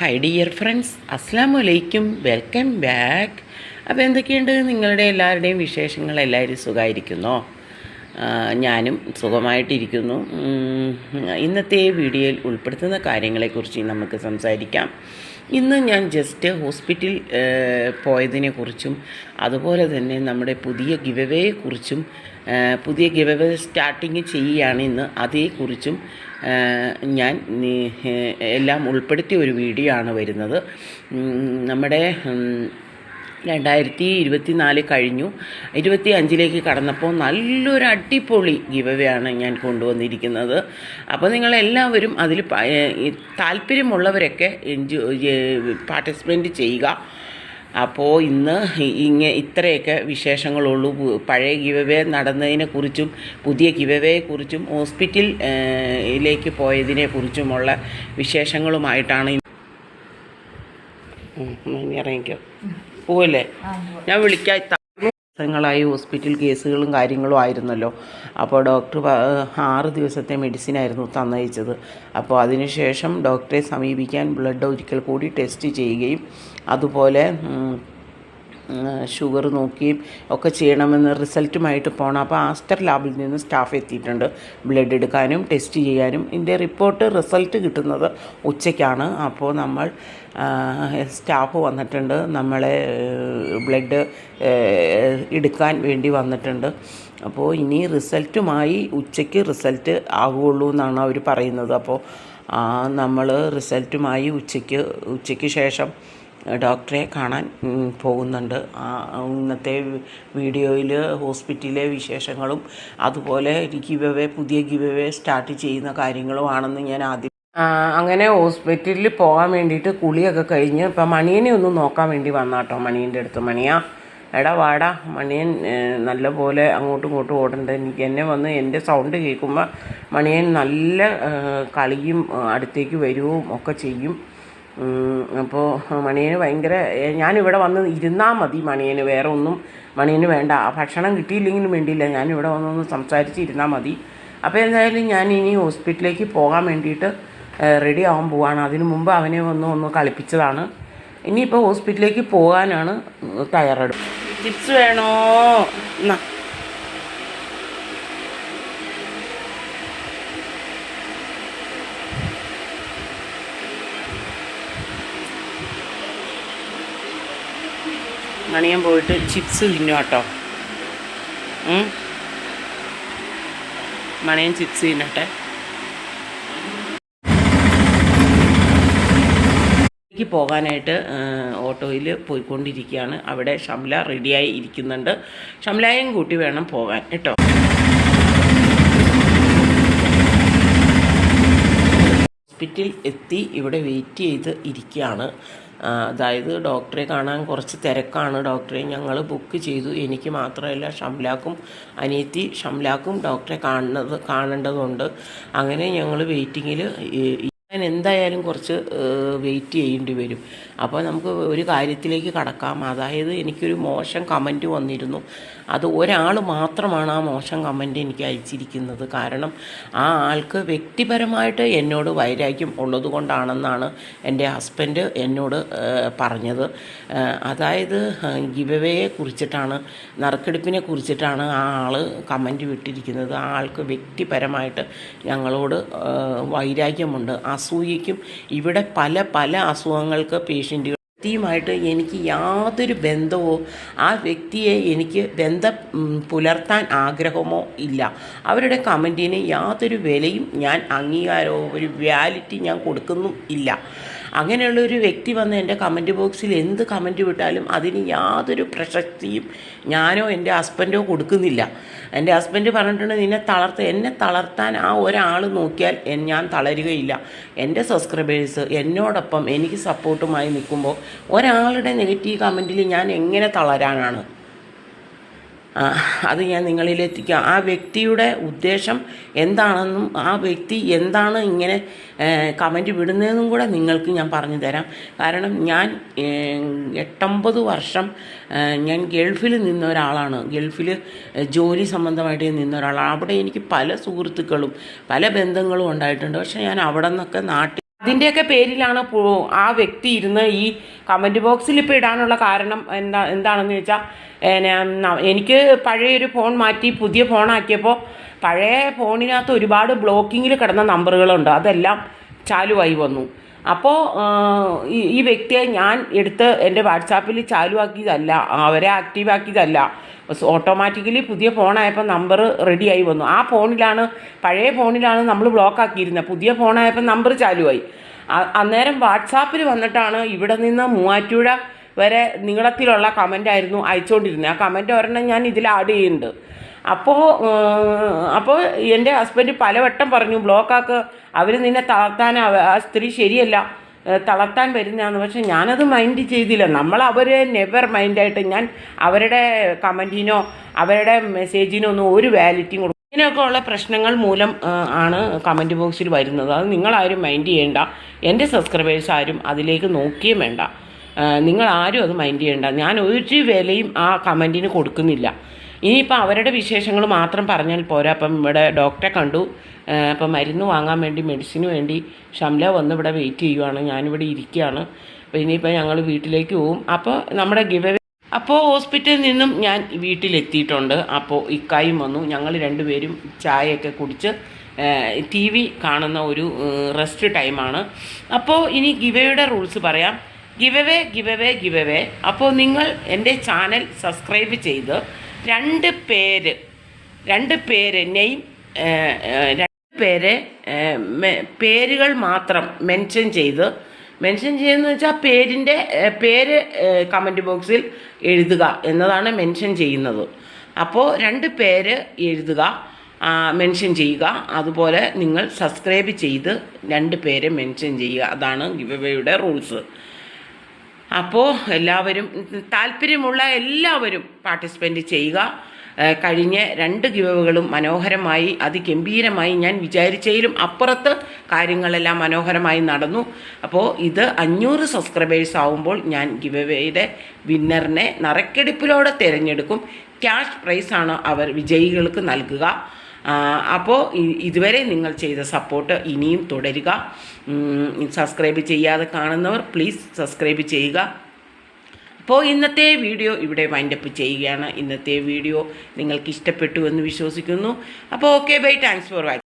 Hi dear friends അസ്സാം വലൈക്കും welcome back അപ്പോൾ എന്തൊക്കെയുണ്ട്? നിങ്ങളുടെ എല്ലാവരുടെയും വിശേഷങ്ങൾ എല്ലാവരും സുഖമായിരിക്കുന്നോ? ഞാനും സുഖമായിട്ടിരിക്കുന്നു. ഇന്നത്തെ വീഡിയോയിൽ ഉൾപ്പെടുത്തുന്ന കാര്യങ്ങളെക്കുറിച്ച് നമുക്ക് സംസാരിക്കാം. ഇന്ന് ഞാൻ ജസ്റ്റ് ഹോസ്പിറ്റൽ പോയതിനെക്കുറിച്ചും അതുപോലെ തന്നെ നമ്മുടെ പുതിയ ഗിവവേയെക്കുറിച്ചും പുതിയ ഗിവവേ സ്റ്റാർട്ടിങ് ചെയ്യുകയാണ് ഇന്ന്. അതേക്കുറിച്ചും ഞാൻ എല്ലാം ഉൾപ്പെടുത്തിയ ഒരു വീഡിയോ ആണ് വരുന്നത് നമ്മുടെ രണ്ടായിരത്തി ഇരുപത്തി നാല് കഴിഞ്ഞു. ഇരുപത്തി അഞ്ചിലേക്ക് കടന്നപ്പോൾ നല്ലൊരു അടിപൊളി ഗിവവയാണ് ഞാൻ കൊണ്ടുവന്നിരിക്കുന്നത്. അപ്പോൾ നിങ്ങളെല്ലാവരും അതിൽ താല്പര്യമുള്ളവരൊക്കെ പാർട്ടിസിപ്പന്റ് ചെയ്യുക. അപ്പോൾ ഇന്ന് ഇങ്ങനെ ഇത്രയൊക്കെ വിശേഷങ്ങളുള്ളൂ. പഴയ ഗിവവേ നടന്നതിനെക്കുറിച്ചും പുതിയ ഗിവവേയെക്കുറിച്ചും ഹോസ്പിറ്റലിലേക്ക് പോയതിനെക്കുറിച്ചുമുള്ള പോയതിനെ കുറിച്ചുമുള്ള വിശേഷങ്ങളുമായിട്ടാണ് ഇറങ്ങിക്കോ. പോവല്ലേ? ഞാൻ വിളിക്കാം ദിവസങ്ങളായി ഹോസ്പിറ്റൽ കേസുകളും കാര്യങ്ങളും ആയിരുന്നല്ലോ. അപ്പോൾ ഡോക്ടർ ആറ് ദിവസത്തെ മെഡിസിൻ ആയിരുന്നു തന്നയച്ചത്. അപ്പോൾ അതിനുശേഷം ഡോക്ടറെ സമീപിക്കാൻ ബ്ലഡ് ഒരിക്കൽ കൂടി ടെസ്റ്റ് ചെയ്യുകയും അതുപോലെ ഷുഗർ നോക്കിയും ഒക്കെ ചെയ്യണമെന്ന് റിസൾട്ടുമായിട്ട് പോകണം. അപ്പോൾ ആസ്റ്റർ ലാബിൽ നിന്ന് സ്റ്റാഫ് എത്തിയിട്ടുണ്ട്. ബ്ലഡ് എടുക്കാനും ടെസ്റ്റ് ചെയ്യാനും. ഇതിന്റെ റിപ്പോർട്ട് റിസൾട്ട് കിട്ടുന്നത് ഉച്ചയ്ക്കാണ്. അപ്പോൾ നമ്മൾ സ്റ്റാഫ് വന്നിട്ടുണ്ട്. നമ്മളെ ബ്ലഡ് എടുക്കാൻ വേണ്ടി വന്നിട്ടുണ്ട്. അപ്പോൾ ഇനി റിസൾട്ടുമായി ഉച്ചയ്ക്ക് റിസൾട്ട് ആകുള്ളൂ എന്നാണ് അവർ പറയുന്നത്. അപ്പോൾ നമ്മൾ റിസൾട്ടുമായി ഉച്ചയ്ക്ക് ഉച്ചയ്ക്ക് ശേഷം ഡോക്ടറെ കാണാൻ പോകുന്നുണ്ട്. ഇന്നത്തെ വീഡിയോയിൽ ഹോസ്പിറ്റലിലെ വിശേഷങ്ങളും അതുപോലെ ഗിവവേ പുതിയ ഗിവവേ സ്റ്റാർട്ട് ചെയ്യുന്ന കാര്യങ്ങളുമാണെന്ന് ഞാൻ ആദ്യം അങ്ങനെ ഹോസ്പിറ്റലിൽ പോകാൻ വേണ്ടിയിട്ട് കുളിയൊക്കെ കഴിഞ്ഞ് ഇപ്പം മണിയനെ ഒന്ന് നോക്കാൻ വേണ്ടി വന്നാട്ടോ മണിയന്റെ അടുത്ത്. മണിയാ എടാ വാടാ മണിയൻ നല്ല നല്ലപോലെ അങ്ങോട്ടും ഇങ്ങോട്ടും ഓടണ്ട. എനിക്ക് എന്നെ വന്ന് എന്റെ സൗണ്ട് കേൾക്കുമ്പോൾ മണിയൻ നല്ല കളിയും അടുത്തേക്ക് വരുവും ഒക്കെ ചെയ്യും. അപ്പോൾ മണിയന് ഭയങ്കര ഞാനിവിടെ വന്ന് ഇരുന്നാൽ മതി മണിയന് വേറെ ഒന്നും മണിയന് വേണ്ട. ഭക്ഷണം കിട്ടിയില്ലെങ്കിലും വേണ്ടിയില്ല ഞാനിവിടെ വന്നൊന്ന് സംസാരിച്ച് ഇരുന്നാൽ മതി. അപ്പോൾ എന്തായാലും ഞാൻ ഇനി ഹോസ്പിറ്റലിലേക്ക് പോകാൻ വേണ്ടിയിട്ട് റെഡി ആവാൻ പോവാണ്. അതിന് മുമ്പ് അവനെ ഒന്ന് ഒന്ന് കളിപ്പിച്ചതാണ്. ഇനിയിപ്പോൾ ഹോസ്പിറ്റലിലേക്ക് പോകാനാണ് തയ്യാറെടുപ്പ്. ചിപ്സ് വേണോ? എന്നാ മണിയൻ പോയിട്ട് ചിപ്സ് തിന്നു കേട്ടോ. മണിയൻ ചിപ്സ് തിന്നട്ടെ. പോകാനായിട്ട് ഓട്ടോയിൽ പോയിക്കൊണ്ടിരിക്കുകയാണ്. അവിടെ ഷംല റെഡിയായി ഇരിക്കുന്നുണ്ട്. ഷംലയും കൂട്ടി വേണം പോകാൻ കേട്ടോ. ഹോസ്പിറ്റൽ എത്തി ഇവിടെ വെയിറ്റ് ചെയ്ത് ഇരിക്കുകയാണ്. അതായത് ഡോക്ടറെ കാണാൻ കുറച്ച് തിരക്കാണ്. ഡോക്ടറെ ഞങ്ങൾ ബുക്ക് ചെയ്തു. എനിക്ക് മാത്രമല്ല ഷംലാക്കും അനിയത്തി ഷംലാക്കും ഡോക്ടറെ കാണുന്നത് കാണേണ്ടതുണ്ട്. അങ്ങനെ ഞങ്ങൾ വെയിറ്റിങ്ങിൽ ഞാൻ എന്തായാലും കുറച്ച് വെയിറ്റ് ചെയ്യേണ്ടി വരും. അപ്പോൾ നമുക്ക് ഒരു കാര്യത്തിലേക്ക് കടക്കാം. അതായത് എനിക്കൊരു മോശം കമന്റ് വന്നിരുന്നു. അത് ഒരാൾ മാത്രമാണ് ആ മോശം കമന്റ് എനിക്ക് അയച്ചിരിക്കുന്നത്. കാരണം ആ ആൾക്ക് വ്യക്തിപരമായിട്ട് എന്നോട് വൈരാഗ്യം ഉള്ളത് കൊണ്ടാണെന്നാണ് എന്റെ ഹസ്ബൻഡ് എന്നോട് പറഞ്ഞത്. അതായത് ഗിവവേയെ കുറിച്ചിട്ടാണ് നറുക്കെടുപ്പിനെ കുറിച്ചിട്ടാണ് ആ ആൾ കമന്റ് വിട്ടിരിക്കുന്നത്. ആ ആൾക്ക് വ്യക്തിപരമായിട്ട് ഞങ്ങളോട് വൈരാഗ്യമുണ്ട്. അസൂയയ്ക്കും ഇവിടെ പല പല അസുഖങ്ങൾക്ക് പേഷ്യന്റുകൾ വ്യക്തിയുമായിട്ട് എനിക്ക് യാതൊരു ബന്ധമോ ആ വ്യക്തിയെ എനിക്ക് ബന്ധം പുലർത്താൻ ആഗ്രഹമോ ഇല്ല. അവരുടെ കമന്റിന് യാതൊരു വിലയും ഞാൻ അംഗീകാരമോ ഒരു വ്യാലിറ്റി ഞാൻ കൊടുക്കുന്നും ഇല്ല. അങ്ങനെയുള്ള ഒരു വ്യക്തി വന്ന് എന്റെ കമന്റ് ബോക്സിൽ എന്ത് കമന്റ് വിട്ടാലും അതിന് യാതൊരു പ്രശസ്തിയും ഞാനോ എന്റെ ഹസ്ബൻഡോ കൊടുക്കുന്നില്ല. എന്റെ ഹസ്ബൻഡ് പറഞ്ഞിട്ടുണ്ട് നിന്നെ തളർത്ത എന്നെ തളർത്താൻ ആ ഒരാൾ നോക്കിയാൽ ഞാൻ തളരുകയില്ല. എന്റെ സബ്സ്ക്രൈബേഴ്സ് എന്നോടൊപ്പം എനിക്ക് സപ്പോർട്ടുമായി നിൽക്കുമ്പോൾ ഒരാളുടെ നെഗറ്റീവ് കമന്റിൽ ഞാൻ എങ്ങനെ തളരാനാണ്? അത് ഞാൻ നിങ്ങളിലെത്തിക്കാം. ആ വ്യക്തിയുടെ ഉദ്ദേശം എന്താണെന്നും ആ വ്യക്തി എന്താണ് ഇങ്ങനെ കമന്റ് വിടുന്നതെന്നും കൂടെ നിങ്ങൾക്ക് ഞാൻ പറഞ്ഞു തരാം. കാരണം ഞാൻ എട്ടൊമ്പത് വർഷം ഞാൻ ഗൾഫിൽ നിന്ന ഒരാളാണ്. ഗൾഫിൽ ജോലി സംബന്ധമായിട്ട് നിന്ന ഒരാളാണ്. അവിടെ എനിക്ക് പല സുഹൃത്തുക്കളും പല ബന്ധങ്ങളും ഉണ്ടായിട്ടുണ്ട്. പക്ഷേ ഞാൻ അവിടെ നിന്നൊക്കെ നാട്ടിൽ അതിന്റെയൊക്കെ പേരിലാണ് ആ വ്യക്തി ഇരുന്ന് ഈ കമന്റ് ബോക്സിൽ ഇപ്പോൾ ഇടാനുള്ള കാരണം എന്താ എന്താണെന്ന് വെച്ചാൽ എനിക്ക് പഴയൊരു ഫോൺ മാറ്റി പുതിയ ഫോണാക്കിയപ്പോൾ പഴയ ഫോണിനകത്ത് ഒരുപാട് ബ്ലോക്കിങ്ങിൽ കിടന്ന നമ്പറുകളുണ്ട്. അതെല്ലാം ചാലുവായി വന്നു. അപ്പോൾ ഈ വ്യക്തിയെ ഞാൻ എടുത്ത് എന്റെ വാട്സാപ്പിൽ ചാലുവാക്കിയതല്ല അവരെ ആക്റ്റീവാക്കിയതല്ല. ഓട്ടോമാറ്റിക്കലി പുതിയ ഫോണായപ്പോൾ നമ്പർ റെഡിയായി വന്നു. ആ ഫോണിലാണ് പഴയ ഫോണിലാണ് നമ്മൾ ബ്ലോക്ക് ആക്കിയിരുന്നത് പുതിയ ഫോണായപ്പോൾ നമ്പർ ചാലുവായി. അന്നേരം വാട്സാപ്പിൽ വന്നിട്ടാണ് ഇവിടെ നിന്ന് മൂവാറ്റുപുഴ വരെ നീളത്തിലുള്ള കമന്റ് ആയിരുന്നു അയച്ചുകൊണ്ടിരുന്നത് ആ കമന്റ് ഒരെണ്ണം ഞാൻ ഇതിൽ ആഡ് ചെയ്യുന്നുണ്ട്. അപ്പോൾ അപ്പോൾ എന്റെ ഹസ്ബൻഡ് പലവട്ടം പറഞ്ഞു ബ്ലോക്കാക്ക് അവർ നിന്നെ തളർത്താൻ ആ സ്ത്രീ ശരിയല്ല. തളർത്താൻ വരുന്നതാണ് പക്ഷെ ഞാനത് മൈൻഡ് ചെയ്തില്ല. നമ്മൾ അവരെ നെവർ മൈൻഡായിട്ട് ഞാൻ അവരുടെ കമന്റിനോ അവരുടെ മെസ്സേജിനോ ഒന്നും ഒരു വാലിറ്റിയും ഇങ്ങനെയൊക്കെ ഉള്ള പ്രശ്നങ്ങൾ മൂലം ആണ് കമന്റ് ബോക്സിൽ വരുന്നത്. അത് നിങ്ങളാരും മൈൻഡ് ചെയ്യേണ്ട. എന്റെ സബ്സ്ക്രൈബേഴ്സ് ആരും അതിലേക്ക് നോക്കിയും വേണ്ട. നിങ്ങൾ ആരും അത് മൈൻഡ് ചെയ്യേണ്ട. ഞാൻ ഒരു വിലയും ആ കമന്റിന് കൊടുക്കുന്നില്ല. ഇനിയിപ്പോൾ അവരുടെ വിശേഷങ്ങൾ മാത്രം പറഞ്ഞാൽ പോരാ. അപ്പം ഇവിടെ ഡോക്ടറെ കണ്ടു. അപ്പം മരുന്ന് വാങ്ങാൻ വേണ്ടി മെഡിസിന് വേണ്ടി ഷംല വന്ന് ഇവിടെ വെയിറ്റ് ചെയ്യുവാണ്. ഞാനിവിടെ ഇരിക്കുകയാണ്. അപ്പോൾ ഇനിയിപ്പോൾ ഞങ്ങൾ വീട്ടിലേക്ക് പോവും. അപ്പോൾ നമ്മുടെ ഗിവ് അപ്പോൾ ഹോസ്പിറ്റലിൽ നിന്നും ഞാൻ വീട്ടിലെത്തിയിട്ടുണ്ട്. അപ്പോൾ ഇക്കായും വന്നു. ഞങ്ങൾ രണ്ടുപേരും ചായയൊക്കെ കുടിച്ച് ടി വി കാണുന്ന ഒരു റെസ്റ്റ് ടൈമാണ്. അപ്പോൾ ഇനി ഗിവയുടെ റൂൾസ് പറയാം. Giveaway giveaway giveaway. അപ്പോൾ നിങ്ങൾ എന്റെ ചാനൽ സബ്സ്ക്രൈബ് ചെയ്ത് രണ്ട് പേര് രണ്ട് പേര് നെയിം രണ്ട് പേര് പേരുകൾ മാത്രം മെൻഷൻ ചെയ്ത് മെൻഷൻ ചെയ്യുന്നത് വെച്ചാൽ പേരിന്റെ പേര് കമന്റ് ബോക്സിൽ എഴുതുക എന്നതാണ് മെൻഷൻ ചെയ്യുന്നത്. അപ്പോൾ രണ്ട് പേര് എഴുതുക മെൻഷൻ ചെയ്യുക. അതുപോലെ നിങ്ങൾ സബ്സ്ക്രൈബ് ചെയ്ത് രണ്ട് പേര് മെൻഷൻ ചെയ്യുക. അതാണ് ഗിവവേയുടെ റൂൾസ്. അപ്പോൾ എല്ലാവരും താല്പര്യമുള്ള എല്ലാവരും പാർട്ടിസിപ്പന്റ് ചെയ്യുക. കഴിഞ്ഞ രണ്ട് ഗിവകളും മനോഹരമായി അതിഗംഭീരമായി ഞാൻ വിചാരിച്ചതിലും അപ്പുറത്ത് കാര്യങ്ങളെല്ലാം മനോഹരമായി നടന്നു. അപ്പോൾ ഇത് അഞ്ഞൂറ് സബ്സ്ക്രൈബേഴ്സ് ആവുമ്പോൾ ഞാൻ ഗിവവേയുടെ വിന്നറിനെ നറക്കെടുപ്പിലൂടെ തിരഞ്ഞെടുക്കും. ക്യാഷ് പ്രൈസാണ് അവർ വിജയികൾക്ക് നൽകുക. അപ്പോൾ ഇതുവരെ നിങ്ങൾ ചെയ്ത സപ്പോർട്ട് ഇനിയും തുടരുക. സബ്സ്ക്രൈബ് ചെയ്യാതെ കാണുന്നവർ പ്ലീസ് സബ്സ്ക്രൈബ് ചെയ്യുക. അപ്പോൾ ഇന്നത്തെ വീഡിയോ ഇവിടെ വൈൻഡപ്പ് ചെയ്യുകയാണ്. ഇന്നത്തെ വീഡിയോ നിങ്ങൾക്ക് ഇഷ്ടപ്പെട്ടു എന്ന് വിശ്വസിക്കുന്നു. അപ്പോൾ okay bye thanks for watching